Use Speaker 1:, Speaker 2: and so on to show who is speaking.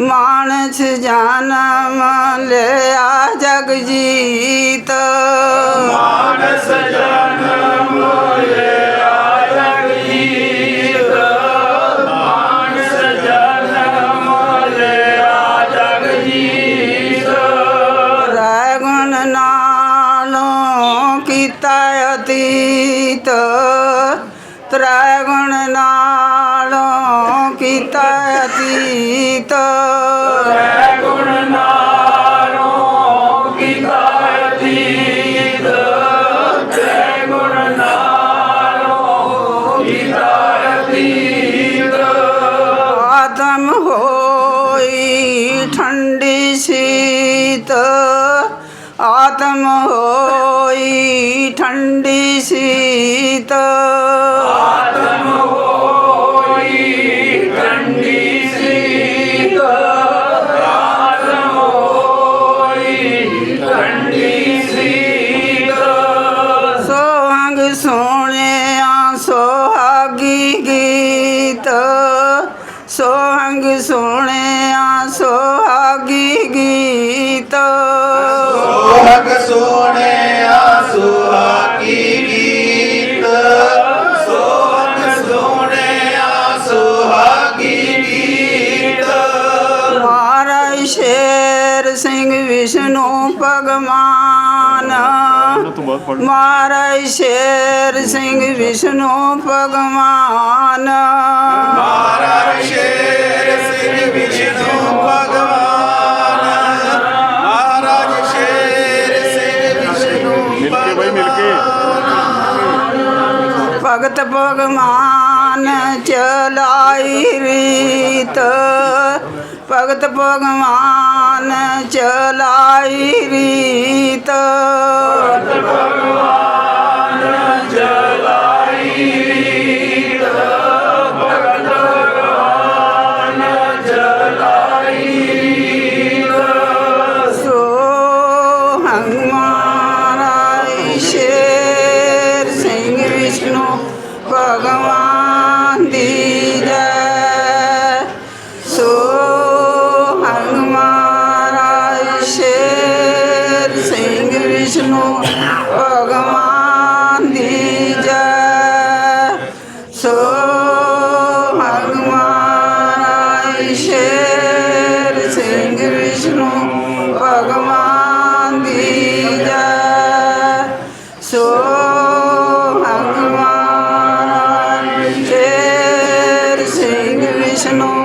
Speaker 1: ਮਾਨਸ ਜਾਨਮ ਲਿਆ ਜਗਜੀਤ ਮਾਨਸ ਜਨਮ ਲਿਆ ਜਗਜੀਤ
Speaker 2: ਮਾਨਸ ਜਨਮ ਲਿਆ ਜਗਜੀਤ
Speaker 1: ਰੈ ਗੁਣ ਨਾਲੋਂ ਕੀਤਾ ਅਤੀਤ। ਤ੍ਰੈ ਗੁਣ ਨਾਲੋਂ ਕੀਤਾ ਅਤੀਤ।
Speaker 2: ਗੁਣ ਨਾਲੋਂ ਕੀਤਾ ਅਤੀਤ। ਤੈ ਗੁਣ ਨਾਲੋਂ ਕੀਤਾ ਅਤੀਤ।
Speaker 1: ਆਤਮ ਹੋਈ ਠੰਡੀ ਸੀਤ। ਆਤਮ ਹੋਈ ਠੰਡੀ ਸੀਤ। ਸੋਹਣਿਆ ਸੁਹਾਗੀ ਗੀਤ। ਸੋਹੰਗ ਸੋਹਣਿਆ ਸੁਹਾਗੀ ਗੀਤ।
Speaker 3: ਸੋਹਗ ਸੋਹਣਿਆ ਸੁਹਾਗੀ ਗੀਤ। ਸੋਹਗ ਸੋਹਣਿਆ ਸੁਹਾਗੀ ਗੀਤ।
Speaker 1: ਮਹਾਰਾਜ ਸ਼ੇਰ ਸਿੰਘ ਵਿਸ਼ਨੂੰ ਭਗਵਾਨ
Speaker 4: ਉਹਨਾਂ ਤੋਂ ਬਾਅਦ ਪੜ੍ਹ
Speaker 1: ਮਹਾਰਾਜ ਸ਼ੇਰ ਸਿੰਘ ਵਿਸ਼ਨੂੰ ਭਗਵਾਨ।
Speaker 3: ਮਹਾਰਾਜ ਸ਼ੇਰ ਸਿੰਘ ਵਿਸ਼ਨੂੰ ਭਗਵਾਨ। ਮਹਾਰਾਜ ਸ਼ੇਰ ਸਿੰਘ ਵਿਸ਼ਨੂੰ
Speaker 4: ਮਿਲ ਕੇ ਬਈ ਮਿਲ ਕੇ।
Speaker 1: ਭਗਤ ਭਗਵਾਨ ਚਲਾਈ ਰੀਤ। ਭਗਤ ਭਗਵਾਨ ਚਲਾਈ ਰੀਤ। ਹੰਮਾਰਾਈ ਸ਼ੇਰ ਸਿੰਘ ਵਿਸ਼ਨੂੰ ਭਗਵਾਨ ਦੀ ਜੈ ਸੋ ਹੰਮਾਰਾਈ ਸ਼ੇਰ ਸਿੰਘ ਵਿਸ਼ਨੂੰ ਭਗਵਾਨ ਦੀ ਭਗਵਾਨ